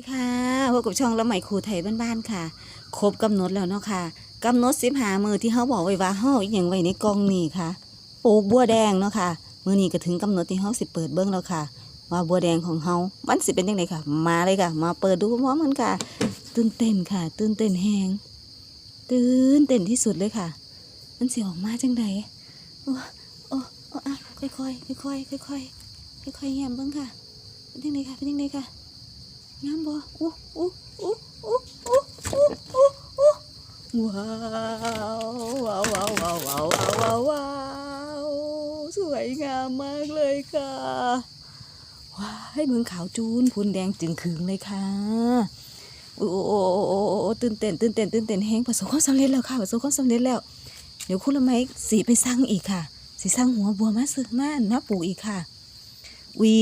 ดีค่ะพบกับช่องละไหมครูไทยบ้านๆค่ะ ครบกำหนดแล้วเนาะค่ะกำหนดสิบหามือที่เขาบอกไว้ว่าเฮาอย่างไว้ในกองนี่ค่ะปลูกบัวแดงเนาะค่ะ มือนี้ก็ถึงกำหนดที่เฮาสิเปิดเบิ้งแล้วค่ะ ว่าบัวแดงของเฮามันสิเป็นยังไงค่ะ มาเลยค่ะ มาเปิดดูพร้อมๆกันค่ะ ตื่นเต้นค่ะ ตื่นเต้นแฮงตื่นเต้นที่สุดเลยค่ะ มันสิออกมาจังไดโอ้โอ้โอ้อะค่อยๆค่อยๆค่อยๆค่อยๆแง้มเบิ้งค่ะเป็นยังไงค่ะเป็นยังไงค่ะ งามบ่อู้อู้อู้อู้อู้อู้อู้อู้ว้าวว้าวว้าวว้าวว้าวว้าวว้าวสวยงามมากเลยค่ะว้ายเมืองขาวจูนพุนแดงจึงขึงเลยค่ะโอ้โอ้โอ้ตื่นเต้นตื่นเต้นตื่นเต้นแห้งประสบความสำเร็จแล้วค่ะประสบความสำเร็จแล้ว เดี๋ยวคุณละไมสีไปสร้างอีกค่ะสีสร้างหัวบัวมาซื้อมาอันมาปูอีกค่ะวี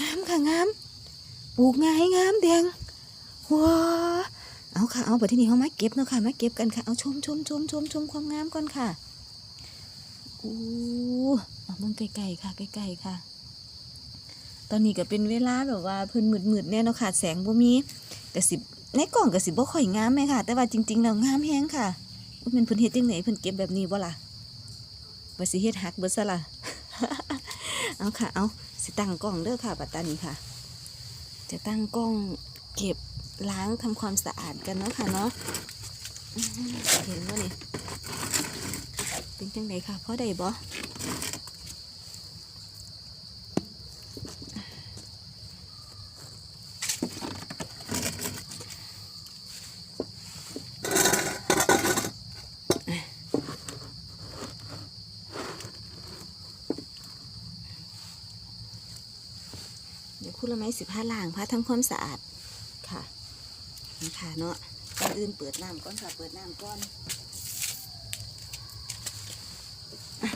งามค่ะงาม ปลูกง่ายงามแดงว้าเอาค่ะ เอาไปที่นี่เขามาเก็บเนาะค่ะ มาเก็บกันค่ะ เอาชมชมชมชมชมความงามก่อนค่ะอู้เอามองไกลๆค่ะไกลๆค่ะ ตอนนี้ก็เป็นเวลาแบบว่าเพิ่นมืดๆแน่เนาะค่ะ แสงบ่มีแต่สิในกล่องก็สิบ่ค่อยงามแม่ค่ะ แต่ว่าจริงๆแล้วงามแฮงค่ะอุ๊ยมันเพิ่นเฮ็ดจังไหนเพิ่นเก็บแบบนี้บ่ล่ะว่สิเฮ็ดหักเบิดซะล่ะเอาค่ะ เอาสิตั้งกล้องเด้อค่ะปัตตานีค่ะ จะตั้งกล้องเก็บล้างทำความสะอาดกันเนาะค่ะเนาะเห็นว่านี่เป็นจังไดค่ะพ่อใดบ่เดี๋ยวคุณ ละไม้สิผ้าล้างผ้าทำความสะอาดค่ะนี่ค่ะเนาะก่อนอื่นเปิดน้ำก่อนค่ะเปิดน้ำก่อนอะ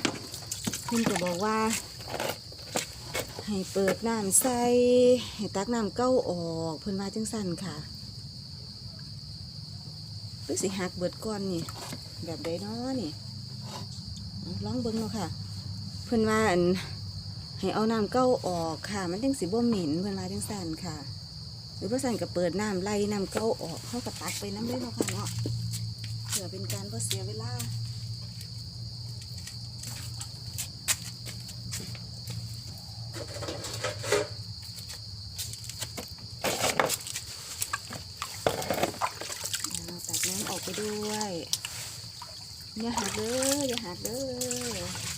คุณก็บอกว่า ให้เปิดน้ำใส่ให้ตักน้ำเก้าออกเพิ่นว่าจังสั่นค่ะหรือสิหักเบิดก้อนนี่แบบใดเนาะนี่ลองเบิ่งเนาะค่ะ เพิ่นว่าอัน ให้เอาน้ำเก้าออกค่ะ มันจังสิบ่เหม็นเวลาจังสั่นค่ะ หรือว่าสั่นก็เปิดน้ำไล่น้ำเก้าออกเข้ากับตักไปน้ำเลยเนาะค่ะเนาะเพื่อเป็นการบ่เสียเวลาเอาตักน้ำออกไปด้วย อย่าหักเด้ออย่าหักเด้อ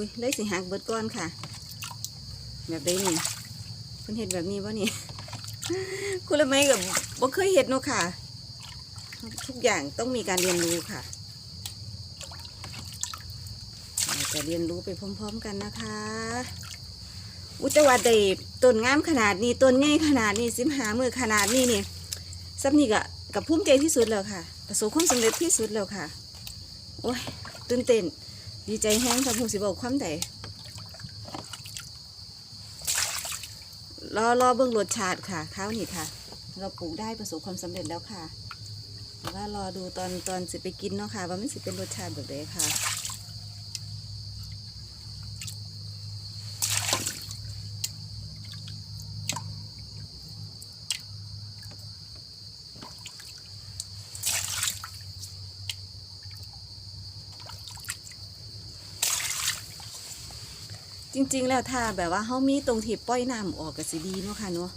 อุ้ยเลยสิหักเบิดก้อนค่ะ แบบใดนี่เพิ่นเห็ดแบบนี้วะนี่คุณละไม่กับบ่เคยเห็ดเนาะค่ะ ทุกอย่างต้องมีการเรียนรู้ค่ะจะเรียนรู้ไปพร้อม ๆ กันนะคะ อุยแตว่าได้ต้นงามขนาดนี้ต้นใหญ่ขนาดนี้สิมหามือขนาดนี้นี่ซับนี่ก็กับภูมิใจที่สุดแล้วค่ะ ประสบความสำเร็จที่สุดแล้วค่ะ โอ้ยตื่นเต้น ดีใจแห้งค่ะผู้สิบอกความใดรอรอเบื้องรสชาติค่ะข้าวนี่ค่ะ เราปลูกได้ประสบความสำเร็จแล้วค่ะแต่ว่ารอดูตอนตอนสิไปกินเนาะค่ะ ว่ามันสิเป็นรสชาติแบบไหนค่ะ ริง ๆ แล้วถ้าแบบว่าเขามีตรงที่ปล่อยน้ำออกก็สิดีเนาะค่ะเนาะ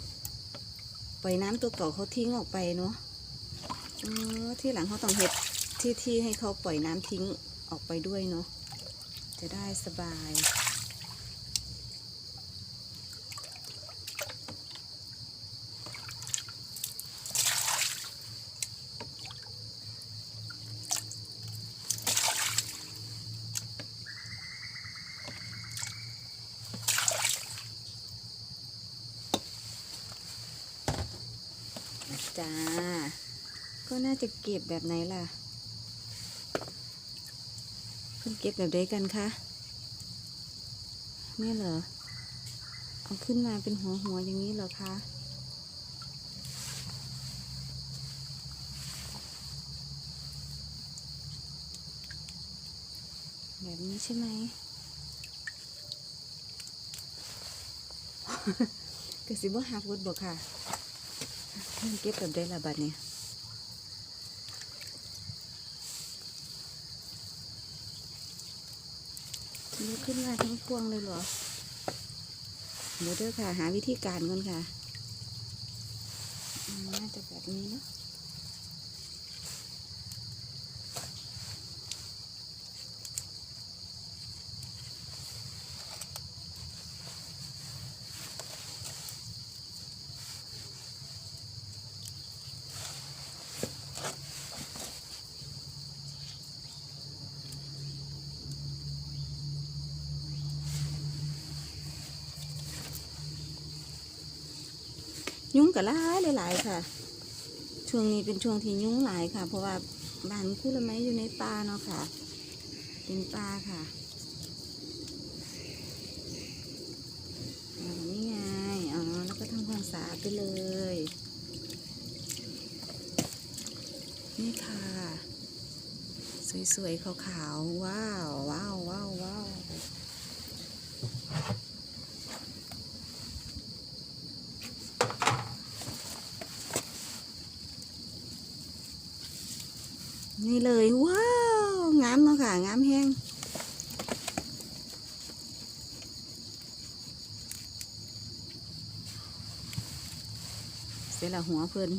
ปล่อยน้ำตัวเก่าเขาทิ้งออกไปเนาะออที่หลังเขาต้องเห็ดที่ที่ให้เขาปล่อยน้ำทิ้งออกไปด้วยเนาะจะได้สบาย จ้า ก็น่าจะเก็บแบบไหนล่ะเพิ่นเก็บแบบใดกันคะนี่เหรอ เอาขึ้นมาเป็นหัวหัวๆอย่างนี้เหรอคะแบบนี้ใช่ไหมกระสิบ่หักวุดบอกค่ะ เพิ่นเก็บแบบได้ละบัดเนี่ยลุกขึ้นมาทั้งพวงเลยเหรอเดี๋ยวเด้อค่ะ หาวิธีการก่อนค่ะ น่าจะแบบนี้นะ ยุงกะลายหลายๆค่ะ ช่วงนี้เป็นช่วงที่ยุงหลายค่ะ เพราะว่าบ้านคู่ละไม้อยู่ในป่าเนาะค่ะ เป็นป่าค่ะอ่านี่ไงอ๋อแล้วก็ทำความสะอาดไปเลย นี่ค่ะ สวยๆขาวๆว้าวว้าวว้าวว้าว นี่เลยว้าวงามเนาะค่ะงามแห้งเสร็จและหัวเพิ่น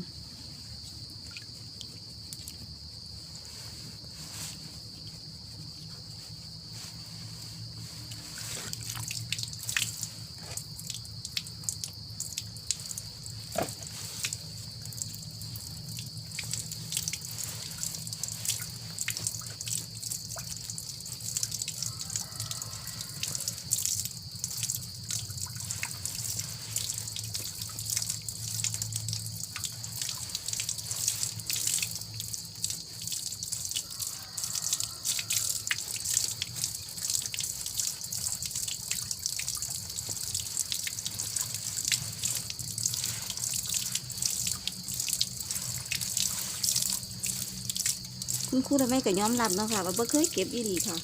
คุณครูทำไมก็ยอมรับเนาะค่ะว่าบ่เคยเก็บอีหลีค่ะ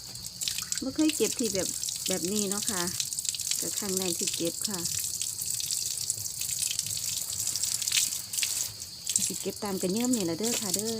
บ่เคยเก็บที่แบบแบบนี้เนาะค่ะก็ครั้งแรกที่เก็บค่ะสิเก็บตามกันเยิ่มนี่ละเด้อค่ะเด้อ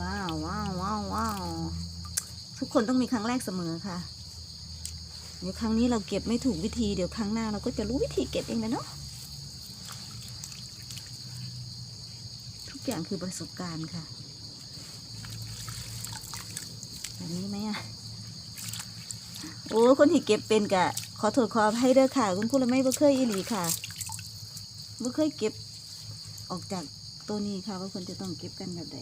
ว้าวว้าวว้าวว้าวทุกคนต้องมีครั้งแรกเสมอค่ะ เดี๋ยวครั้งนี้เราเก็บไม่ถูกวิธีเดี๋ยวครั้งหน้าเราก็จะรู้วิธีเก็บเองนะเนาะทุกอย่างคือประสบการณ์ค่ะแบบนี้ไหมอะโอ้คนที่เก็บเป็นกะขอโทษขออภัยเด้อค่ะ คุณครูละไม่บ่เคยอีหลีค่ะบ่เคยเก็บออกจากตัวนี้ค่ะว่าคนจะต้องเก็บกันแบบใด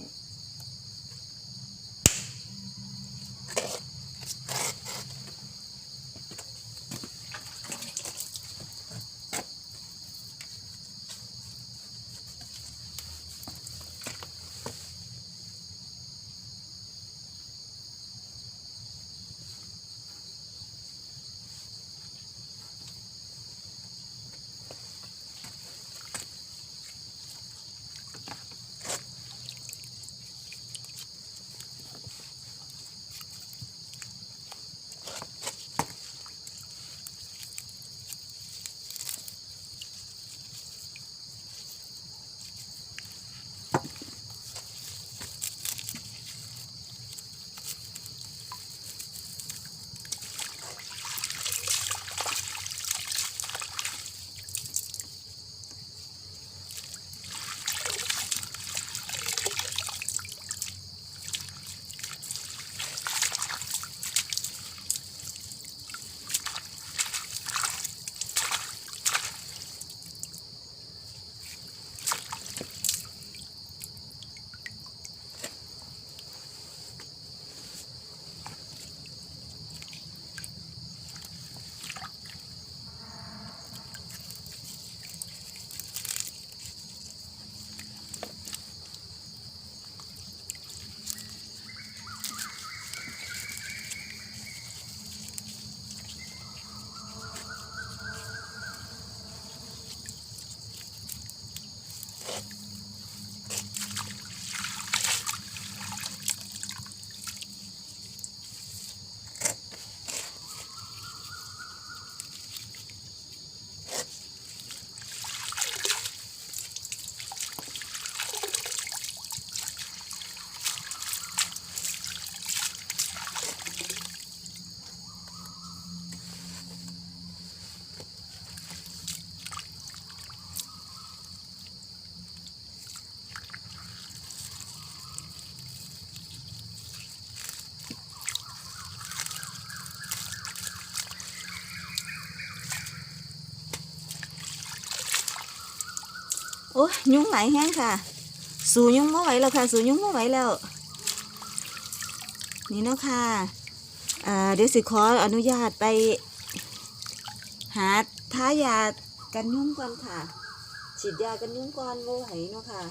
อ้ยยุงไหลแห้งค่ะ สูยุงไม่ไหวแล้วค่ะ สูยุงไม่ไหวแล้ว นี่เนาะค่ะอ่าเดี๋ยวสิขออนุญาตไป หาท้ายากันยุงก่อนค่ะ ฉีดยากันยุงก่อนโมไหวเนาะค่ะ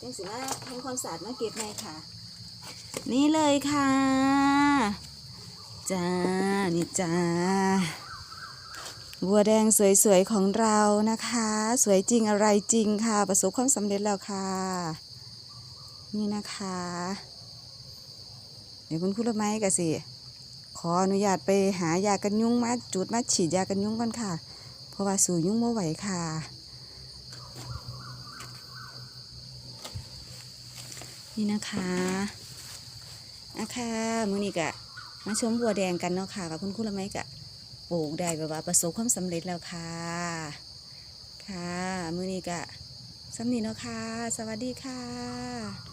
จังสิมาทำความสะอาดมาเก็บในค่ะ นี่เลยค่ะจ้านี่จ้า บัวแดงสวยๆของเรานะคะ สวยจริงอะไรจริงค่ะ ประสบความสำเร็จแล้วค่ะ นี่นะคะ เดี๋ยวคุณครูละไม้กันสิขออนุญาตไปหายากันยุงมาจุดมาฉีดยากันยุงก่อนค่ะ เพราะว่าสู่ยุงไม่ไหวค่ะนี่นะคะอะค่ะมือนี้กะมาชมบัวแดงกันเนาะค่ะกับคุณครูละไม้กะ ปลูกได้แบบว่าประสบความสำเร็จแล้วค่ะ ค่ะ มือนี้กะสำนีเนาะค่ะ สวัสดีค่ะ